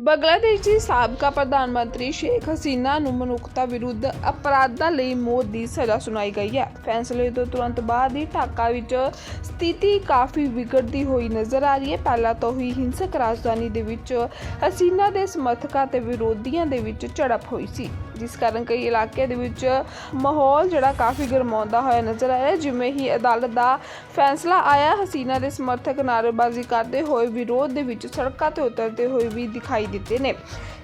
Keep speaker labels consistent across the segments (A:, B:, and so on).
A: ਬੰਗਲਾਦੇਸ਼ ਦੀ ਸਾਬਕਾ ਪ੍ਰਧਾਨ ਮੰਤਰੀ ਸ਼ੇਖ ਹਸੀਨਾ ਨੂੰ ਮਨੁੱਖਤਾ ਵਿਰੁੱਧ ਅਪਰਾਧਾਂ ਲਈ ਮੌਤ ਦੀ ਸਜ਼ਾ ਸੁਣਾਈ ਗਈ ਹੈ। ਫੈਸਲੇ ਤੋਂ ਤੁਰੰਤ ਬਾਅਦ ਹੀ ਢਾਕਾ ਵਿੱਚ ਸਥਿਤੀ ਕਾਫੀ ਵਿਗੜਦੀ ਹੋਈ ਨਜ਼ਰ ਆ ਰਹੀ ਹੈ। ਪਹਿਲਾਂ ਤੋਂ ਹੀ ਹਿੰਸਕ ਰਾਜਧਾਨੀ ਦੇ ਵਿੱਚ ਹਸੀਨਾ ਦੇ ਸਮਰਥਕਾਂ ਤੇ ਵਿਰੋਧੀਆਂ ਦੇ ਵਿੱਚ ਝੜਪ ਹੋਈ ਸੀ। ਜਿਸ ਕਾਰਨ ਕਈ ਇਲਾਕੇ ਦੇ ਵਿੱਚ ਮਾਹੌਲ ਜਿਹੜਾ ਕਾਫੀ ਗਰਮਾਉਂਦਾ ਹੋਇਆ ਨਜ਼ਰ ਆਇਆ ਜਿਵੇਂ ਹੀ ਅਦਾਲਤ ਦਾ ਫੈਸਲਾ ਆਇਆ, ਹਸੀਨਾ ਦੇ ਸਮਰਥਕ ਨਾਅਰੇਬਾਜ਼ੀ ਕਰਦੇ ਹੋਏ ਵਿਰੋਧ ਦੇ ਵਿੱਚ ਸੜਕਾਂ ਤੇ ਉਤਰਦੇ ਹੋਏ ਵੀ ਦਿਖਾਈ ਦਿੱਤੇ ਨੇ।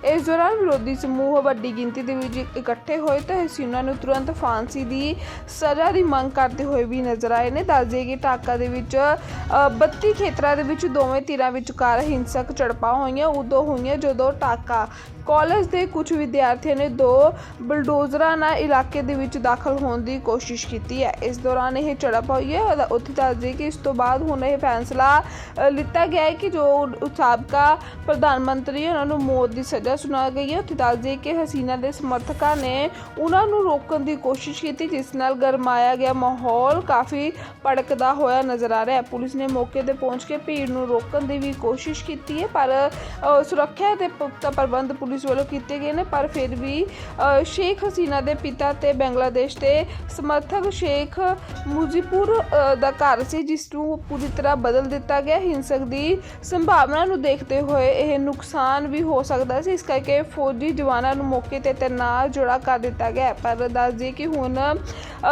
A: ਇਸ ਦੌਰਾਨ ਵਿਰੋਧੀ ਸਮੂਹ ਵੱਡੀ ਗਿਣਤੀ ਦੇ ਵਿੱਚ ਇਕੱਠੇ ਹੋਏ ਤੇ ਹਸੀਨਾ ਨੂੰ ਤੁਰੰਤ ਫਾਂਸੀ ਦੀ ਸਜ਼ਾ ਦੀ ਮੰਗ ਕਰਦੇ ਹੋਏ ਵੀ ਨਜ਼ਰ ਆਏ ਨੇ। ਦੱਸ ਦਈਏ ਕਿ ਢਾਕਾ ਦੇ ਵਿੱਚ ਅ, 32 ਖੇਤਰਾਂ ਦੇ ਵਿੱਚ ਦੋਵੇਂ ਧਿਰਾਂ ਵਿਚਕਾਰ ਹਿੰਸਕ ਝੜਪਾਂ ਹੋਈਆਂ। ਉਦੋਂ ਹੋਈਆਂ ਜਦੋਂ ਢਾਕਾ ਕਾਲਜ ਦੇ ਕੁਝ ਵਿਦਿਆਰਥੀਆਂ ਨੇ ਦੋ ਬਲਡੋਜ਼ਰਾਂ ਨਾਲ ਇਲਾਕੇ ਦੇ ਵਿੱਚ ਦਾਖਲ ਹੋਣ ਦੀ ਕੋਸ਼ਿਸ਼ ਕੀਤੀ ਹੈ। ਇਸ ਦੌਰਾਨ ਇਹ ਝੜਪ ਹੋਈ ਹੈ ਉੱਥੇ ਦੱਸ ਦਈਏ ਕਿ ਇਸ ਤੋਂ ਬਾਅਦ ਹੁਣ ਇਹ ਫੈਸਲਾ ਲਿੱਤਾ ਗਿਆ ਹੈ ਕਿ ਜੋ ਸਾਬਕਾ ਪ੍ਰਧਾਨ ਮੰਤਰੀ ਉਹਨਾਂ ਨੂੰ ਮੌਤ ਦੀ ਸਜ਼ਾ ਸੁਣਾ ਗਈ ਹੈ। ਉੱਥੇ ਦੱਸ ਦਈਏ ਕਿ ਹਸੀਨਾ ਦੇ ਸਮਰਥਕਾਂ ਨੇ ਉਹਨਾਂ ਨੂੰ ਰੋਕਣ ਦੀ ਕੋਸ਼ਿਸ਼ ਕੀਤੀ, ਜਿਸ ਨਾਲ ਗਰਮਾਇਆ ਗਿਆ ਮਾਹੌਲ ਕਾਫੀ ਭੜਕਦਾ ਹੋਇਆ ਨਜ਼ਰ ਆ ਰਿਹਾ ਹੈ। ਪੁਲਿਸ ਨੇ ਮੌਕੇ ਤੇ ਪਹੁੰਚ ਕੇ ਭੀੜ ਨੂੰ ਰੋਕਣ ਦੀ ਵੀ ਕੋਸ਼ਿਸ਼ ਕੀਤੀ ਹੈ, ਪਰ ਸੁਰੱਖਿਆ ਦੇ ਪੁਖਤਾ ਪ੍ਰਬੰਧ ਪੁਲਿਸ ਵੱਲੋਂ ਕੀਤੇ ਗਏ ਨੇ, ਪਰ ਫਿਰ ਵੀ ਸ਼ੇਖ ਹਸੀਨਾ ਦੇ ਪਿਤਾ ਤੇ ਬੰਗਲਾਦੇਸ਼ ਦੇ ਸਮਰਥਕ ਸ਼ੇਖ ਮੁਜੀਪੁਰ ਦਾ ਘਰ ਸੀ, ਜਿਸ ਨੂੰ ਪੂਰੀ ਤਰ੍ਹਾਂ ਬਦਲ ਦਿੱਤਾ ਗਿਆ। ਹਿੰਸਕ ਦੀ ਸੰਭਾਵਨਾ ਨੂੰ ਦੇਖਦੇ ਹੋਏ ਇਹ ਨੁਕਸਾਨ ਵੀ ਹੋ ਸਕਦਾ ਸੀ। ਇਸ ਕਰਕੇ ਫੌਜੀ ਜਵਾਨਾਂ ਨੂੰ ਮੌਕੇ ਤੇ ਤੈਨਾਤ ਜੋੜਾ ਕਰ ਦਿੱਤਾ ਗਿਆ। ਪਰ ਦੱਸ ਦਈਏ ਕਿ ਹੁਣ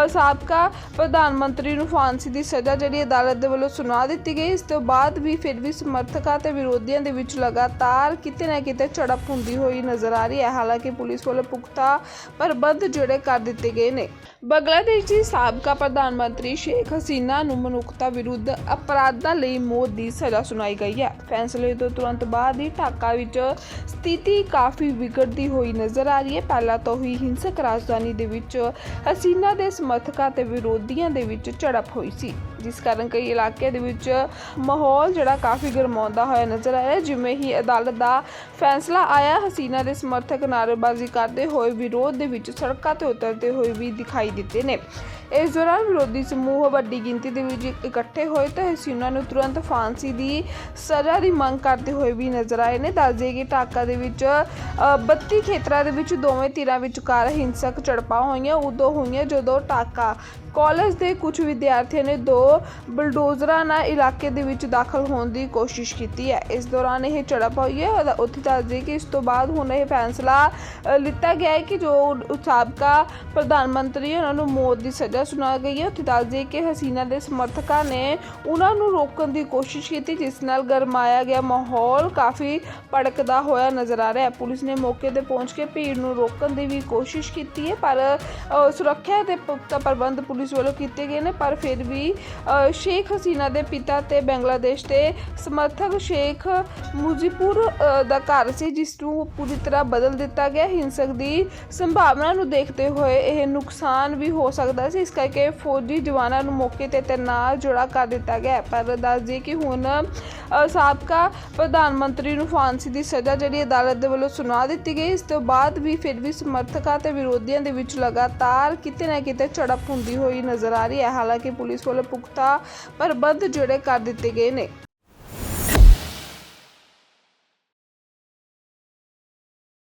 A: ਸਾਬਕਾ ਪ੍ਰਧਾਨ ਮੰਤਰੀ ਨੂੰ ਫਾਂਸੀ ਦੀ ਸਜ਼ਾ ਜਿਹੜੀ ਅਦਾਲਤ ਦੇ ਵੱਲੋਂ ਸੁਣਾ ਦਿੱਤੀ ਗਈ। ਇਸ ਤੋਂ ਬਾਅਦ ਵੀ ਫਿਰ ਵੀ ਸਮਰਥਕਾਂ ਤੇ ਵਿਰੋਧੀਆਂ ਦੇ ਵਿੱਚ ਲਗਾਤਾਰ ਕਿਤੇ ਨਾ ਕਿਤੇ ਝੜਪ ਹੁੰਦੀ ਹੋਈ ਨਜ਼ਰ ਆ ਰਹੀ ਹੈ। ਹਾਲਾਂਕਿ ਪੁਲਿਸ ਵੱਲੋਂ ਪੁਖਤਾ ਪ੍ਰਬੰਧ ਜਿਹੜੇ ਕਰ ਦਿੱਤੇ ਗਏ ਨੇ। ਬੰਗਲਾਦੇਸ਼ ਦੀ ਸਾਬਕਾ ਪ੍ਰਧਾਨ ਮੰਤਰੀ ਸ਼ੇਖ ਹਸੀਨਾ ਨੂੰ ਮਨੁੱਖਤਾ ਵਿਰੁੱਧ ਅਪਰਾਧਾਂ ਲਈ ਮੌਤ ਦੀ ਸਜ਼ਾ ਸੁਣਾਈ ਗਈ ਹੈ। ਫੈਸਲੇ ਤੋਂ ਤੁਰੰਤ ਬਾਅਦ ਹੀ ਢਾਕਾ ਵਿੱਚ ਸਥਿਤੀ ਕਾਫੀ ਵਿਗੜਦੀ ਹੋਈ ਨਜ਼ਰ ਆ ਰਹੀ ਹੈ। ਪਹਿਲਾਂ ਤੋਂ ਹੀ ਹਿੰਸਕ ਰਾਜਧਾਨੀ ਦੇ ਵਿੱਚ ਹਸੀਨਾ ਦੇ ਸਮਰਥਕਾਂ ਤੇ ਵਿਰੋਧੀਆਂ ਦੇ ਵਿੱਚ ਝੜਪ ਹੋਈ ਸੀ। ਜਿਸ ਕਾਰਨ ਕਈ ਇਲਾਕੇ ਦੇ ਵਿੱਚ ਮਾਹੌਲ ਜਿਹੜਾ ਕਾਫੀ ਗਰਮਾਉਂਦਾ ਹੋਇਆ ਨਜ਼ਰ ਆਇਆ ਜਿਵੇਂ ਹੀ ਅਦਾਲਤ ਦਾ ਫੈਸਲਾ ਆਇਆ, ਹਸੀਨਾ ਦੇ ਸਮਰਥਕ ਨਾਅਰੇਬਾਜ਼ੀ ਕਰਦੇ ਹੋਏ ਵਿਰੋਧ ਦੇ ਵਿੱਚ ਸੜਕਾਂ ਤੇ ਉਤਰਦੇ ਹੋਏ ਵੀ ਦਿਖਾਈ ਦਿੱਤੇ ਨੇ। ਇਸ ਦੌਰਾਨ ਵਿਰੋਧੀ ਸਮੂਹ ਵੱਡੀ ਗਿਣਤੀ ਦੇ ਵਿੱਚ ਇਕੱਠੇ ਹੋਏ ਤੇ ਹਸੀਨਾ ਨੂੰ ਤੁਰੰਤ ਫਾਂਸੀ ਦੀ ਸਜ਼ਾ ਦੀ ਮੰਗ ਕਰਦੇ ਹੋਏ ਵੀ ਨਜ਼ਰ ਆਏ ਨੇ। ਦੱਸ ਦਈਏ ਕਿ ਢਾਕਾ ਦੇ ਵਿੱਚ ਅ, 32 ਖੇਤਰਾਂ ਦੇ ਵਿੱਚ ਦੋਵੇਂ ਧਿਰਾਂ ਵਿਚਕਾਰ ਹਿੰਸਕ ਝੜਪਾਂ ਹੋਈਆਂ। ਉਦੋਂ ਹੋਈਆਂ ਜਦੋਂ ਢਾਕਾ ਕਾਲਜ ਦੇ ਕੁਝ ਵਿਦਿਆਰਥੀਆਂ ਨੇ ਦੋ ਬਲਡੋਜ਼ਰਾਂ ਨਾਲ ਇਲਾਕੇ ਦੇ ਵਿੱਚ ਦਾਖਲ ਹੋਣ ਦੀ ਕੋਸ਼ਿਸ਼ ਕੀਤੀ ਹੈ। ਇਸ ਦੌਰਾਨ ਇਹ ਝੜਪ ਹੋਈ ਹੈ ਉੱਥੇ ਦੱਸ ਦਈਏ ਕਿ ਇਸ ਤੋਂ ਬਾਅਦ ਹੁਣ ਇਹ ਫੈਸਲਾ ਲਿੱਤਾ ਗਿਆ ਹੈ ਕਿ ਜੋ ਸਾਬਕਾ ਪ੍ਰਧਾਨ ਮੰਤਰੀ ਉਹਨਾਂ ਨੂੰ ਮੌਤ ਦੀ ਸਜ਼ਾ ਸੁਣਾ ਗਈ ਹੈ। ਉੱਥੇ ਦੱਸ ਦਈਏ ਕਿ ਹਸੀਨਾ ਦੇ ਸਮਰਥਕਾਂ ਨੇ ਉਹਨਾਂ ਨੂੰ ਰੋਕਣ ਦੀ ਕੋਸ਼ਿਸ਼ ਕੀਤੀ, ਜਿਸ ਨਾਲ ਗਰਮਾਇਆ ਗਿਆ ਮਾਹੌਲ ਕਾਫੀ ਭੜਕਦਾ ਹੋਇਆ ਨਜ਼ਰ ਆ ਰਿਹਾ ਹੈ। ਪੁਲਿਸ ਨੇ ਮੌਕੇ ਤੇ ਪਹੁੰਚ ਕੇ ਭੀੜ ਨੂੰ ਰੋਕਣ ਦੀ ਵੀ ਕੋਸ਼ਿਸ਼ ਕੀਤੀ ਹੈ, ਪਰ ਸੁਰੱਖਿਆ ਦੇ ਪੁਖਤਾ ਪ੍ਰਬੰਧ ਪੁਲਿਸ ਵੱਲੋਂ ਕੀਤੇ ਗਏ ਨੇ ਪਰ ਫਿਰ ਵੀ ਅ, ਸ਼ੇਖ ਹਸੀਨਾ ਦੇ ਪਿਤਾ ਤੇ ਬੰਗਲਾਦੇਸ਼ ਦੇ ਸਮਰਥਕ ਸ਼ੇਖ ਮੁਜੀਪੁਰ ਦਾ ਘਰ ਸੀ ਜਿਸ ਨੂੰ ਪੂਰੀ ਤਰ੍ਹਾਂ ਬਦਲ ਦਿੱਤਾ ਗਿਆ। ਹਿੰਸਕ ਦੀ ਸੰਭਾਵਨਾ ਨੂੰ ਦੇਖਦੇ ਹੋਏ ਇਹ ਨੁਕਸਾਨ ਵੀ ਹੋ ਸਕਦਾ ਸੀ। ਇਸ ਕਰਕੇ ਫੌਜੀ ਜਵਾਨਾਂ ਨੂੰ ਮੌਕੇ ਤੇ ਤੈਨਾਤ ਜੋੜਾ ਕਰ ਦਿੱਤਾ ਗਿਆ। ਪਰ ਦੱਸ ਦਈਏ ਕਿ ਹੁਣ ਸਾਬਕਾ ਪ੍ਰਧਾਨ ਮੰਤਰੀ ਨੂੰ ਫਾਂਸੀ ਦੀ ਸਜ਼ਾ ਜਿਹੜੀ ਅਦਾਲਤ ਦੇ ਵੱਲੋਂ ਸੁਣਾ ਦਿੱਤੀ ਗਈ ਇਸ ਤੋਂ ਬਾਅਦ ਵੀ ਫਿਰ ਵੀ ਸਮਰਥਕਾਂ ਤੇ ਵਿਰੋਧੀਆਂ ਦੇ ਵਿੱਚ ਲਗਾਤਾਰ ਕਿਤੇ ਨਾ ਕਿਤੇ ਝੜਪ ਹੁੰਦੀ ਹੋਈ ਹੋਈ ਨਜ਼ਰ ਆ ਰਹੀ ਹੈ। ਹਾਲਾਂਕਿ ਪੁਲਿਸ ਵੱਲੋਂ ਪੁਖਤਾ ਪ੍ਰਬੰਧ ਜਿਹੜੇ ਕਰ ਦਿੱਤੇ ਗਏ ਨੇ।